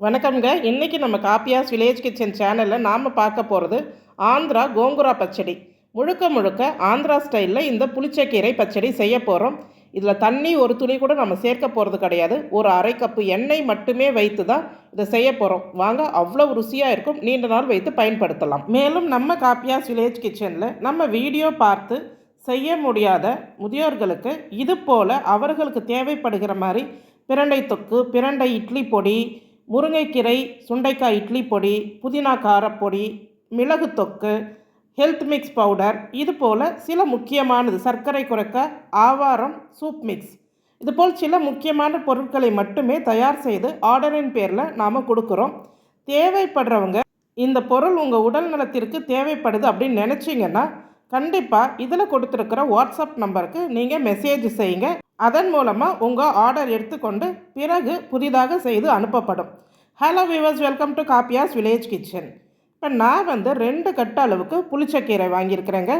வணக்கம்ங்க. இன்றைக்கி நம்ம காப்பியாஸ் வில்லேஜ் கிச்சன் சேனலில் நாம் பார்க்க போகிறது ஆந்திரா கோங்குரா பச்சடி. முழுக்க முழுக்க ஆந்திரா ஸ்டைலில் இந்த புளிச்சக்கீரை பச்சடி செய்ய போகிறோம் இதில் தண்ணி ஒரு துளி கூட நம்ம சேர்க்க போகிறது கிடையாது. ஒரு அரை கப்பு எண்ணெய் மட்டுமே வைத்து தான் இதை செய்ய போகிறோம் வாங்க அவ்வளோ ருசியாக இருக்கும். நீண்ட நாள் வைத்து பயன்படுத்தலாம். மேலும் நம்ம காப்பியாஸ் வில்லேஜ் கிச்சனில் நம்ம வீடியோ பார்த்து செய்ய முடியாத முதியோர்களுக்கு இது போல் அவர்களுக்கு தேவைப்படுகிற மாதிரி பிரண்டை தொக்கு பிரண்டை இட்லி பொடி முருங்கைக்கீரை சுண்டைக்காய் இட்லி பொடி புதினா காரப்பொடி மிளகு தொக்கு ஹெல்த் மிக்ஸ் பவுடர் இது போல் சில முக்கியமானது. சர்க்கரை குறைக்க ஆவாரம் சூப் மிக்ஸ் இதுபோல் சில முக்கியமான பொருட்களை மட்டுமே தயார் செய்து ஆர்டரின் பேரில் நாம் கொடுக்குறோம். தேவைப்படுறவங்க இந்த பொருள் உங்கள் உடல் நலத்திற்கு தேவைப்படுது அப்படின்னு நினச்சிங்கன்னா கண்டிப்பாக இதில் கொடுத்துருக்கிற வாட்ஸ்அப் நம்பருக்கு நீங்கள் மெசேஜ் செய்யுங்க. அதன் மூலமாக உங்கள் ஆர்டர் எடுத்துக்கொண்டு பிறகு புதிதாக செய்து அனுப்பப்படும். ஹலோ வியூவர்ஸ் வெல்கம் டு காப்பியாஸ் வில்லேஜ் கிச்சன் இப்போ நான் வந்து ரெண்டு கட்டு அளவுக்கு புளிச்சக்கீரை வாங்கியிருக்கிறேங்க.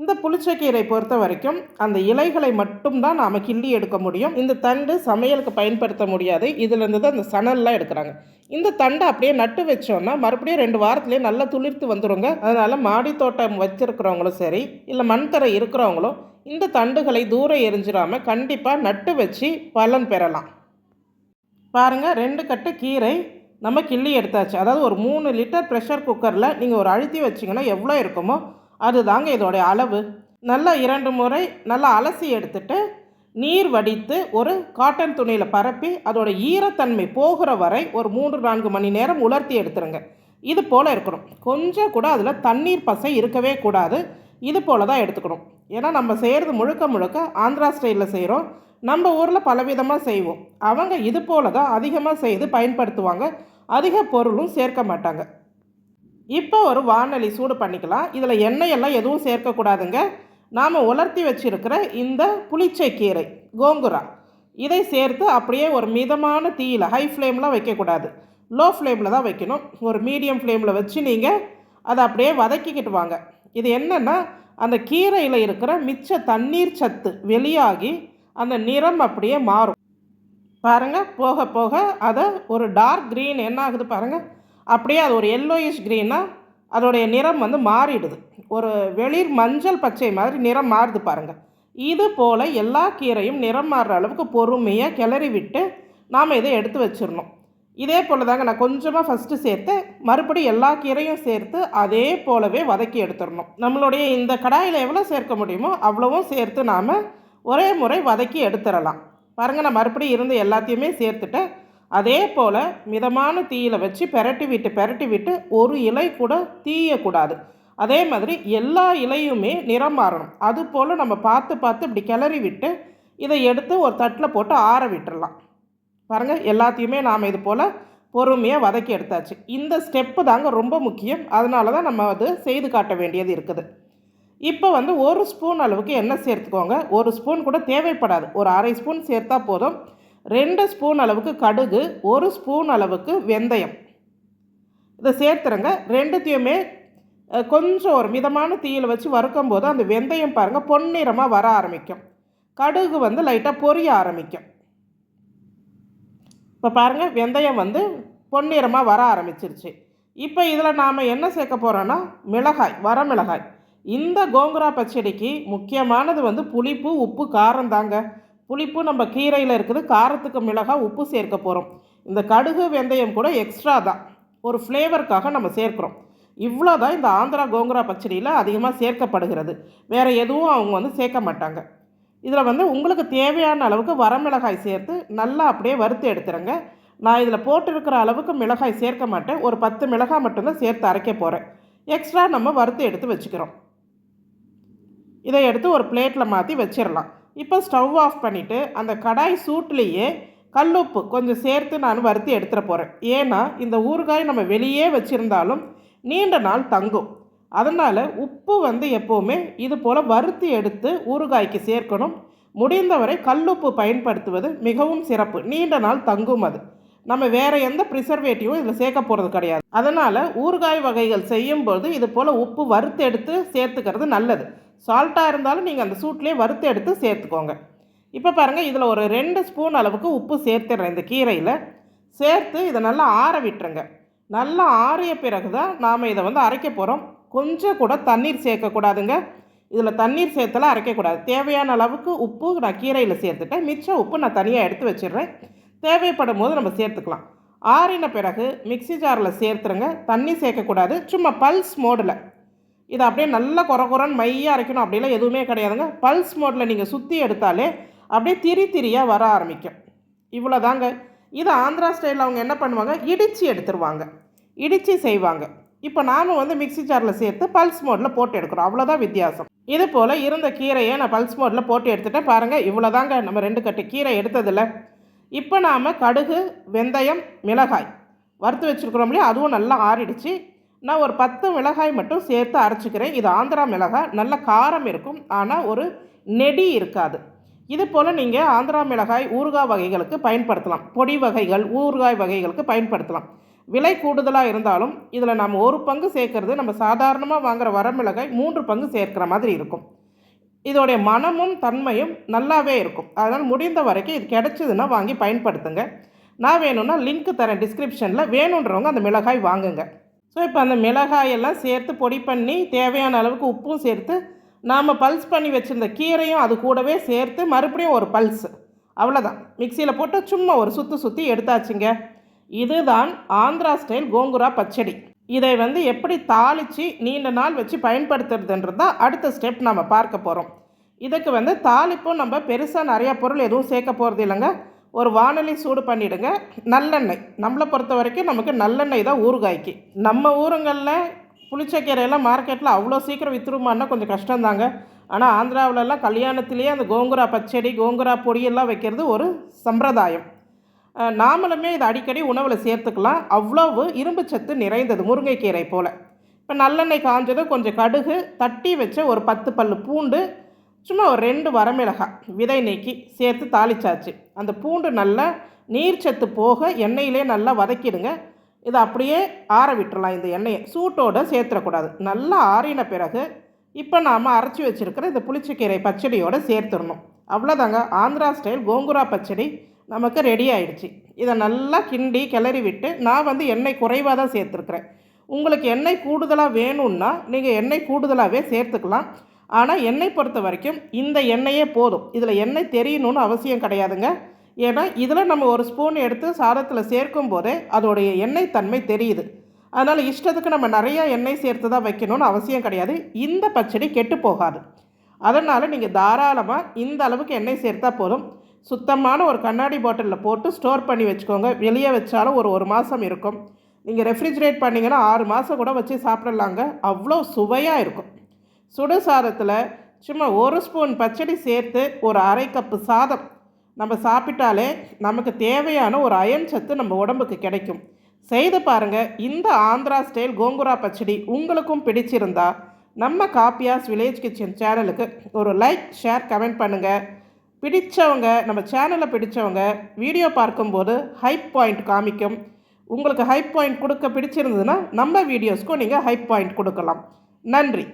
இந்த புளிச்சக்கீரை பொறுத்த வரைக்கும் அந்த இலைகளை மட்டும்தான் நாம் கிள்ளி எடுக்க முடியும். இந்த தண்டு சமையலுக்கு பயன்படுத்த முடியாது. இதுலேருந்து தான் அந்த சணல்லாம் எடுக்கிறாங்க. இந்த தண்டை அப்படியே நட்டு வச்சோன்னா மறுபடியும் ரெண்டு வாரத்துலேயே நல்லா துளிர்த்து வந்துடுங்க அதனால் மாடி தோட்டம் வச்சுருக்கிறவங்களும் சரி இல்லை மண்தரை இருக்கிறவங்களும் இந்த தண்டுகளை தூரம் எரிஞ்சிடாமல் கண்டிப்பாக நட்டு வச்சு பலன் பெறலாம். பாருங்கள் ரெண்டு கட்டு கீரை நம்ம கிள்ளி எடுத்தாச்சு. அதாவது ஒரு மூணு லிட்டர் ப்ரெஷர் குக்கரில் நீங்கள் ஒரு அழுத்தி வச்சிங்கன்னா எவ்வளோ இருக்குமோ அதுதாங்க இதோடைய அளவு. நல்லா இரண்டு முறை நல்லா அலசி எடுத்துட்டு நீர் வடித்து ஒரு காட்டன் துணியில் பரப்பி அதோட ஈரத்தன்மை போகிற வரை ஒரு மூன்று நான்கு மணி நேரம் உலர்த்தி எடுத்துருங்க. இது போல் இருக்கணும். கொஞ்சம் கூட அதில் தண்ணீர் பசை இருக்கவே கூடாது. இது போல் தான் எடுத்துக்கணும். ஏன்னா நம்ம செய்கிறது முழுக்க முழுக்க ஆந்திரா ஸ்டைலில் செய்கிறோம் நம்ம ஊரில் பலவிதமாக செய்வோம். அவங்க இது போல் தான் அதிகமாக செய்து பயன்படுத்துவாங்க. அதிக பொருளும் சேர்க்க மாட்டாங்க. இப்போ ஒரு வானொலி சூடு பண்ணிக்கலாம். இதில் எண்ணெய் எல்லாம் எதுவும் சேர்க்கக்கூடாதுங்க. நாம் உலர்த்தி வச்சிருக்கிற இந்த புளிச்சை கீரை கோங்குரா இதை சேர்த்து அப்படியே ஒரு மிதமான தீயில் ஹை ஃப்ளேம்லாம் வைக்கக்கூடாது. லோ ஃப்ளேமில் தான் வைக்கணும். ஒரு மீடியம் ஃப்ளேமில் வச்சு நீங்கள் அதை அப்படியே வதக்கிக்கிட்டு வாங்க. இது என்னென்னா அந்த கீரையில் இருக்கிற மிச்ச தண்ணீர் சத்து வெளியாகி அந்த நிறம் அப்படியே மாறும். பாருங்கள் போக போக அதை ஒரு டார்க் க்ரீன் என்ன ஆகுது பாருங்கள் அப்படியே அது ஒரு எல்லோயிஷ் க்ரீனாக அதோடைய நிறம் வந்து மாறிடுது. ஒரு வெளிர் மஞ்சள் பச்சை மாதிரி நிறம் மாறுது பாருங்கள் இது போல் எல்லா கீரையும் நிறம் மாறுற அளவுக்கு பொறுமையாக கிளறி விட்டு நாம் இதை எடுத்து வச்சிடணும். இதே போல் தாங்க நான் கொஞ்சமாக ஃபஸ்ட்டு சேர்த்து மறுபடியும் எல்லா கீரையும் சேர்த்து அதே போலவே வதக்கி எடுத்துடணும். நம்மளுடைய இந்த கடாயில் எவ்வளோ சேர்க்க முடியுமோ அவ்வளவும் சேர்த்து நாம் ஒரே முறை வதக்கி எடுத்துடலாம். பாருங்கள் நான் மறுபடியும் இருந்து எல்லாத்தையுமே சேர்த்துட்டு அதே போல் மிதமான தீயில் வச்சு பெரட்டி விட்டு பெரட்டி விட்டு ஒரு இலை கூட தீயக்கூடாது. அதே மாதிரி எல்லா இலையுமே நிறம் மாறணும். அது போல் நம்ம பார்த்து பார்த்து இப்படி கிளறி விட்டு இதை எடுத்து ஒரு தட்டில் போட்டு ஆற விட்டுடலாம் பாருங்கள் எல்லாத்தையுமே நாம் இது போல் பொறுமையாக வதக்கி எடுத்தாச்சு. இந்த ஸ்டெப்பு தாங்க ரொம்ப முக்கியம். அதனால தான் நம்ம அது செய்து காட்ட வேண்டியது இருக்குது. இப்போ வந்து ஒரு ஸ்பூன் அளவுக்கு எண்ணெய் சேர்த்துக்கோங்க. ஒரு ஸ்பூன் கூட தேவைப்படாது. ஒரு அரை ஸ்பூன் சேர்த்தா போதும். ரெண்டு ஸ்பூன் அளவுக்கு கடுகு ஒரு ஸ்பூன் அளவுக்கு வெந்தயம். இதை சேர்த்துருங்க. ரெண்டுத்தையுமே கொஞ்சம் ஒரு மிதமான தீயில் வச்சு வறுக்கும் போது அந்த வெந்தயம் பாருங்கள் பொன்னிறமாக வர ஆரம்பிக்கும். கடுகு வந்து லைட்டாக பொரிய ஆரம்பிக்கும். இப்போ பாருங்கள் வெந்தயம் வந்து பொன்னிறமாக வர ஆரம்பிச்சிருச்சு. இப்போ இதில் நாம் என்ன சேர்க்க போகிறோன்னா மிளகாய் வரமிளகாய் இந்த கோங்குரா பச்சடிக்கு முக்கியமானது வந்து புளிப்பு உப்பு காரம் தாங்க. புளிப்பு நம்ம கீரையில் இருக்குது. காரத்துக்கு மிளகாய் உப்பு சேர்க்க போகிறோம் இந்த கடுகு வெந்தயம் கூட எக்ஸ்ட்ரா தான். ஒரு ஃப்ளேவருக்காக நம்ம சேர்க்குறோம். இவ்வளோ தான் இந்த ஆந்திரா கோங்குரா பச்சடியில் அதிகமாக சேர்க்கப்படுகிறது. வேறு எதுவும் அவங்க வந்து சேர்க்க மாட்டாங்க. இதில் வந்து உங்களுக்கு தேவையான அளவுக்கு வரமிளகாய் சேர்த்து நல்லா அப்படியே வறுத்து எடுத்துருங்க. நான் இதில் போட்டிருக்கிற அளவுக்கு மிளகாய் சேர்க்க மாட்டேன். ஒரு பத்து மிளகாய் மட்டும்தான் சேர்த்து அரைக்க போகிறேன் எக்ஸ்ட்ரா நம்ம வறுத்து எடுத்து வச்சுக்கிறோம். இதை எடுத்து ஒரு பிளேட்டில் மாற்றி வச்சிடலாம் இப்போ ஸ்டவ் ஆஃப் பண்ணிவிட்டு அந்த கடாய் சூட்லேயே கல்லுப்பு கொஞ்சம் சேர்த்து நான் வறுத்து எடுத்துகிட்டு போகிறேன் ஏன்னா இந்த ஊறுகாய் நம்ம வெளியே வச்சுருந்தாலும் நீண்ட நாள் தங்கும். அதனால் உப்பு வந்து எப்போவுமே இது போல் வறுத்து எடுத்து ஊறுகாய்க்கு சேர்க்கணும். முடிந்தவரை கல்லுப்பு பயன்படுத்துவது மிகவும் சிறப்பு. நீண்ட நாள் தங்கும் அது. நம்ம வேறு எந்த ப்ரிசர்வேட்டிவும் இதில் சேர்க்க போகிறது கிடையாது. அதனால் ஊறுகாய் வகைகள் செய்யும்போது இது போல் உப்பு வறுத்து எடுத்து சேர்த்துக்கிறது நல்லது. சால்ட்டாக இருந்தாலும் நீங்கள் அந்த சூட்லேயே வறுத்து எடுத்து சேர்த்துக்கோங்க. இப்போ பாருங்கள் இதில் ஒரு ரெண்டு ஸ்பூன் அளவுக்கு உப்பு சேர்த்துடுறேன் இந்த கீரையில். சேர்த்து இதை நல்லா ஆற விட்டுருங்க. நல்லா ஆறிய பிறகு தான் நாம் இதை வந்து அரைக்க போகிறோம் கொஞ்சம் கூட தண்ணீர் சேர்க்கக்கூடாதுங்க. இதில் தண்ணீர் சேர்த்தலாம் அரைக்கக்கூடாது. தேவையான அளவுக்கு உப்பு நான் கீரையில் சேர்த்துட்டேன். மிச்சம் உப்பு நான் தனியாக எடுத்து வச்சிடுறேன். தேவைப்படும் போது நம்ம சேர்த்துக்கலாம். ஆறின பிறகு மிக்சி ஜாரில் சேர்த்துருங்க. தண்ணி சேர்க்கக்கூடாது. சும்மா பல்ஸ் மோடில். இதை அப்படியே நல்லா குறை குறைன்னு மையாக அரைக்கணும். அப்படிலாம் எதுவுமே கிடையாதுங்க. பல்ஸ் மோட்டில் நீங்கள் சுற்றி எடுத்தாலே அப்படியே திரி திரியாக வர ஆரம்பிக்கும். இவ்வளோதாங்க இது ஆந்திரா ஸ்டைலில் அவங்க என்ன பண்ணுவாங்க? இடித்து எடுத்துருவாங்க. இடித்து செய்வாங்க. இப்போ நாம் வந்து மிக்சி ஜாரில் சேர்த்து பல்ஸ் மோடில் போட்டு எடுக்கிறோம். அவ்வளோதான் வித்தியாசம். இது போல் இருந்த கீரையை நான் பல்ஸ் மோடில் போட்டு எடுத்துட்டேன். பாருங்கள் இவ்வளோதாங்க நம்ம ரெண்டு கட்டு கீரை எடுத்ததில்ல. இப்போ நாம் கடுகு வெந்தயம் மிளகாய் வறுத்து வச்சுருக்குறோம் இல்லையா? அதுவும் நல்லா ஆறிடுச்சு. நான் ஒரு பத்து மிளகாய் மட்டும் சேர்த்து அரைச்சிக்கிறேன். இது ஆந்திரா மிளகாய். நல்ல காரம் இருக்கும். ஆனால் ஒரு நெடி இருக்காது. இது போல் நீங்கள் ஆந்திரா மிளகாய் ஊறுகாய் வகைகளுக்கு பயன்படுத்தலாம். பொடி வகைகள் ஊறுகாய் வகைகளுக்கு பயன்படுத்தலாம். விலை கூடுதலாக இருந்தாலும் இதில் நம்ம ஒரு பங்கு சேர்க்கறது நம்ம சாதாரணமாக வாங்குகிற வரமிளகாய் மூன்று பங்கு சேர்க்குற மாதிரி இருக்கும். இதோடைய மனமும் தன்மையும் நல்லாவே இருக்கும். அதனால் முடிந்த வரைக்கும் இது கிடச்சிதுன்னா வாங்கி பயன்படுத்துங்க. நான் வேணும்னா லிங்க் தரேன் டிஸ்கிரிப்ஷனில். வேணுன்றவங்க அந்த மிளகாய் வாங்குங்க. ஸோ இப்போ அந்த மிளகாயெல்லாம் சேர்த்து பொடி பண்ணி தேவையான அளவுக்கு உப்பும் சேர்த்து நாம் பல்ஸ் பண்ணி வச்சுருந்த கீரையும் அது கூடவே சேர்த்து மறுபடியும் ஒரு பல்ஸ். அவ்வளோதான் மிக்சியில் போட்டு சும்மா ஒரு சுற்றி சுற்றி எடுத்தாச்சுங்க. இதுதான் ஆந்திரா ஸ்டைல் கோங்குரா பச்சடி. இதை வந்து எப்படி தாளித்து நீண்ட நாள் வச்சு பயன்படுத்துறதுன்றது தான் அடுத்த ஸ்டெப் நம்ம பார்க்க போகிறோம் இதுக்கு வந்து தாளிப்பும் நம்ம பெருசாக நிறையா பொருள் எதுவும் சேர்க்க போகிறது இல்லைங்க ஒரு வானொலி சூடு பண்ணிவிடுங்க நல்லெண்ணெய். நம்மளை பொறுத்த வரைக்கும் நமக்கு நல்லெண்ணெய் தான் ஊறுகாய்க்கு. நம்ம ஊருங்களில் புளிச்சக்கீரையெல்லாம் மார்க்கெட்டில் அவ்வளோ சீக்கிரம் விற்றுருமான்னா கொஞ்சம் கஷ்டம்தாங்க. ஆனால் ஆந்திராவிலலாம் கல்யாணத்துலேயே அந்த கோங்குரா பச்சடி கோங்குரா பொடியெல்லாம் வைக்கிறது ஒரு சம்பிரதாயம். நாமளுமே இதை அடிக்கடி உணவில் சேர்த்துக்கலாம். அவ்வளவு இரும்பு சத்து நிறைந்தது முருங்கைக்கீரை போல். இப்போ நல்லெண்ணெய் காஞ்சதும் கொஞ்சம் கடுகு தட்டி வச்ச ஒரு பத்து பல் பூண்டு சும்மா ஒரு ரெண்டு வரமிளகாய் விதை நீக்கி சேர்த்து தாளிச்சாச்சு. அந்த பூண்டு நல்லா நீர்ச்சத்து போக எண்ணெயிலே நல்லா வதக்கிடுங்க. இதை அப்படியே ஆற விட்டுறலாம் இந்த எண்ணெயை. சூட்டோடு சேர்த்துடக்கூடாது. நல்லா ஆறின பிறகு இப்போ நாம் அரைச்சி வச்சுருக்கிற இந்த புளிச்சக்கீரை பச்சடியோடு சேர்த்துடணும். அவ்வளோதாங்க. ஆந்திரா ஸ்டைல் கோங்குரா பச்சடி நமக்கு ரெடி ஆயிடுச்சு. இதை நல்லா கிண்டி கிளறி விட்டு நான் வந்து எண்ணெய் குறைவாக தான் சேர்த்துருக்குறேன். உங்களுக்கு எண்ணெய் கூடுதலாக வேணும்னா நீங்கள் எண்ணெய் கூடுதலாகவே சேர்த்துக்கலாம். ஆனால் எண்ணெய் பொறுத்த வரைக்கும் இந்த எண்ணெயே போதும். இதில் எண்ணெய் தெரியணும்னு அவசியம் கிடையாதுங்க. ஏன்னா இதில் நம்ம ஒரு ஸ்பூன் எடுத்து சாதத்தில் சேர்க்கும் போதே அதோடைய எண்ணெய் தன்மை தெரியுது. அதனால் இஷ்டத்துக்கு நம்ம நிறையா எண்ணெய் சேர்த்து தான் வைக்கணும்னு அவசியம் கிடையாது. இந்த பச்சடி கெட்டு போகாது. அதனால் நீங்கள் தாராளமாக இந்த அளவுக்கு எண்ணெய் சேர்த்தா போதும். சுத்தமான ஒரு கண்ணாடி பாட்டிலில் போட்டு ஸ்டோர் பண்ணி வச்சுக்கோங்க. வெளியே வச்சாலும் ஒரு ஒரு மாதம் இருக்கும். நீங்கள் ரெஃப்ரிஜிரேட் பண்ணிங்கன்னா ஆறு மாதம் கூட வச்சு சாப்பிடலாங்க. அவ்வளோ சுவையாக இருக்கும். சுடு சாதத்தில் சும்மா ஒரு ஸ்பூன் பச்சடி சேர்த்து ஒரு அரை கப்பு சாதம். நம்ம சாப்பிட்டாலே நமக்கு தேவையான ஒரு அயன் சத்து நம்ம உடம்புக்கு கிடைக்கும். செய்து பாருங்கள் இந்த ஆந்திரா ஸ்டைல் கோங்குரா பச்சடி உங்களுக்கும் பிடிச்சிருந்தா நம்ம காப்பியாஸ் வில்லேஜ் கிச்சன் சேனலுக்கு ஒரு லைக் ஷேர் கமெண்ட் பண்ணுங்கள் பிடித்தவங்க நம்ம சேனலை பிடித்தவங்க வீடியோ பார்க்கும்போது ஹைப் பாயிண்ட் காமிக்கும். உங்களுக்கு ஹைப் பாயிண்ட் கொடுக்க பிடிச்சிருந்ததுன்னா நம்ம வீடியோஸ்க்கும் நீங்கள் ஹைப் பாயிண்ட் கொடுக்கலாம். நன்றி.